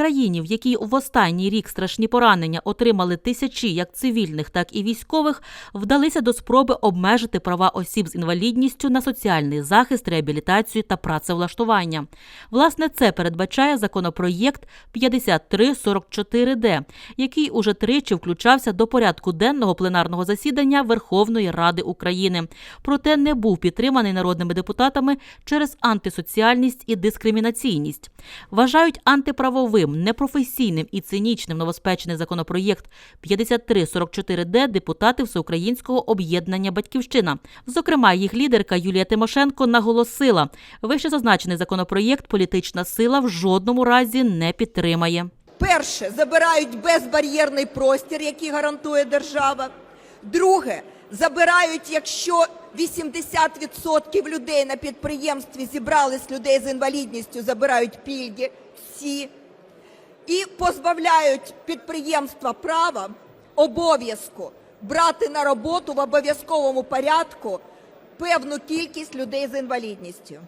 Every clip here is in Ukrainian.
країні, в якій в останній рік страшні поранення отримали тисячі як цивільних, так і військових, вдалися до спроби обмежити права осіб з інвалідністю на соціальний захист, реабілітацію та працевлаштування. Власне, це передбачає законопроєкт 5344Д, який уже тричі включався до порядку денного пленарного засідання Верховної Ради України. Проте не був підтриманий народними депутатами через антисоціальність і дискримінаційність. Вважають антиправовим, непрофесійним і цинічним новоспечений законопроєкт 5344Д депутати Всеукраїнського об'єднання Батьківщина. Зокрема, їх лідерка Юлія Тимошенко наголосила, вище зазначений законопроєкт політична сила в жодному разі не підтримає. Перше, забирають безбар'єрний простір, який гарантує держава. Друге, забирають, якщо 80% людей на підприємстві зібрались людей з інвалідністю, забирають пільги всі. І позбавляють підприємства права обов'язку брати на роботу в обов'язковому порядку певну кількість людей з інвалідністю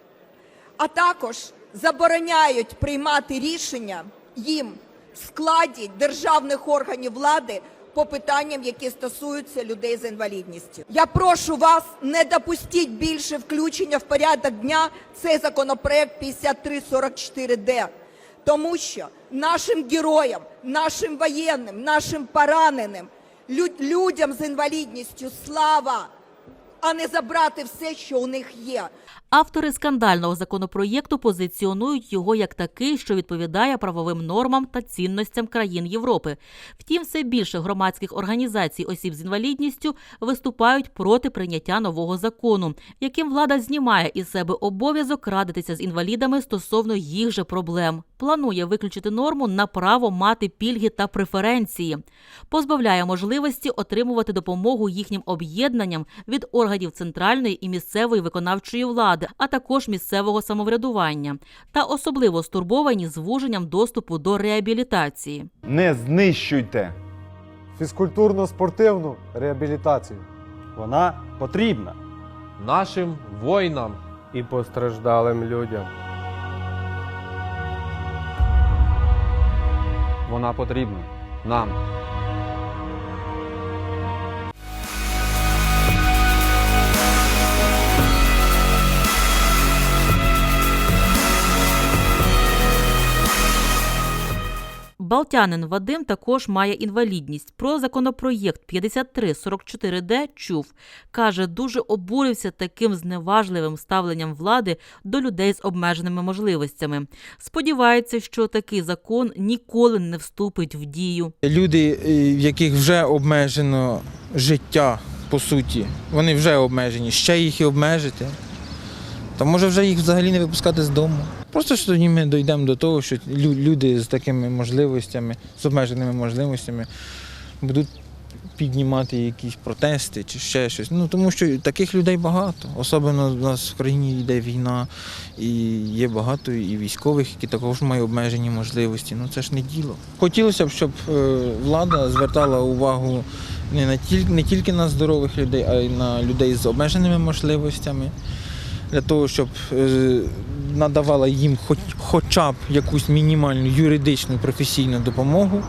а також забороняють приймати рішення їм в складі державних органів влади по питанням, які стосуються людей з інвалідністю. Я прошу вас не допустіть більше включення в порядок дня цей законопроект 5344Д, тому що нашим героям, нашим воєнним, нашим пораненим, людям з інвалідністю слава, а не забрати все, що у них є. Автори скандального законопроєкту позиціонують його як такий, що відповідає правовим нормам та цінностям країн Європи. Втім, все більше громадських організацій осіб з інвалідністю виступають проти прийняття нового закону, яким влада знімає із себе обов'язок радитися з інвалідами стосовно їх же проблем. Планує виключити норму на право мати пільги та преференції, позбавляє можливості отримувати допомогу їхнім об'єднанням від органів центральної і місцевої виконавчої влади, а також місцевого самоврядування, та особливо стурбовані звуженням доступу до реабілітації. Не знищуйте. фізкультурно-спортивну реабілітацію. Вона потрібна. нашим воїнам. і постраждалим людям. Вона потрібна нам. Балтянин Вадим також має інвалідність. Про законопроєкт 5344Д чув. Каже, дуже обурився таким зневажливим ставленням влади до людей з обмеженими можливостями. Сподівається, що такий закон ніколи не вступить в дію. Люди, е, в яких вже обмежено життя, по суті, вони вже обмежені, ще їх і обмежити, то може вже їх взагалі не випускати з дому. Просто що тоді ми дійдемо до того, що люди з такими можливостями, з обмеженими можливостями будуть піднімати якісь протести чи ще щось. Ну тому що таких людей багато. Особливо у нас в країні йде війна, і є багато і військових, які також мають обмежені можливості. Ну це ж не діло. Хотілося б, щоб е, влада звертала увагу не на тільки не тільки на здорових людей, а й на людей з обмеженими можливостями. Для того, щоб е, надавала їм хоч, хоча б якусь мінімальну юридичну професійну допомогу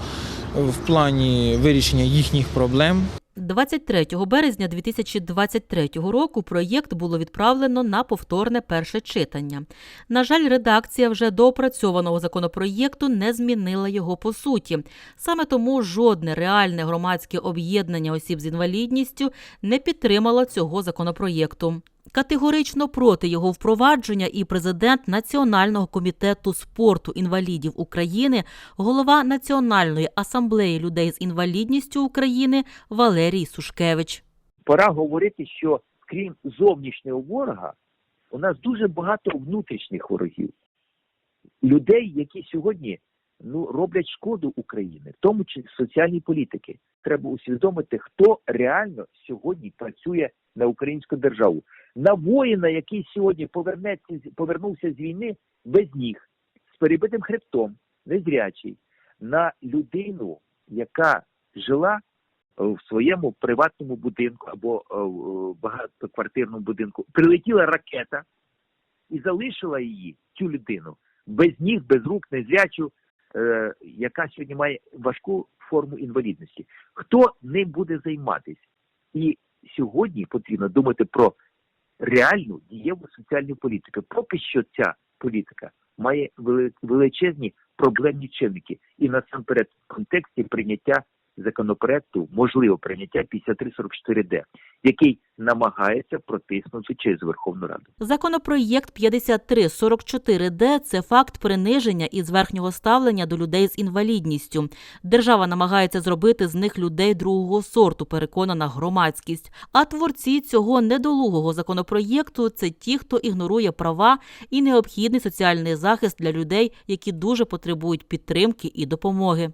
в плані вирішення їхніх проблем. 23 березня 2023 року проєкт було відправлено на повторне перше читання. На жаль, редакція вже доопрацьованого законопроєкту не змінила його по суті. Саме тому жодне реальне громадське об'єднання осіб з інвалідністю не підтримало цього законопроєкту. Категорично проти його впровадження і президент Національного комітету спорту інвалідів України, голова Національної асамблеї людей з інвалідністю України Валерій Сушкевич. пора говорити, що крім зовнішнього ворога, у нас дуже багато внутрішніх ворогів. Людей, які сьогодні ну, роблять шкоду Україні, в тому числі соціальній політики. Треба усвідомити, хто реально сьогодні працює на українську державу. На воїна, який сьогодні повернеться, повернувся з війни без ніг, з перебитим хребтом, незрячий, на людину, яка жила в своєму приватному будинку або е, в багатоквартирному будинку прилетіла ракета і залишила її, цю людину, без ніг, без рук, незрячу, е, яка сьогодні має важку форму інвалідності. Хто ним буде займатися? І сьогодні потрібно думати про реальну дієву соціальну політику. Поки що ця політика має величезні проблемні чинники, і насамперед в контексті прийняття законопроекту, можливо, прийняття 5344Д, який намагається протиснути через Верховну Раду. Законопроєкт 5344Д – це факт приниження і зверхнього ставлення до людей з інвалідністю. Держава намагається зробити з них людей другого сорту, переконана громадськість. А творці цього недолугого законопроєкту – це ті, хто ігнорує права і необхідний соціальний захист для людей, які дуже потребують підтримки і допомоги.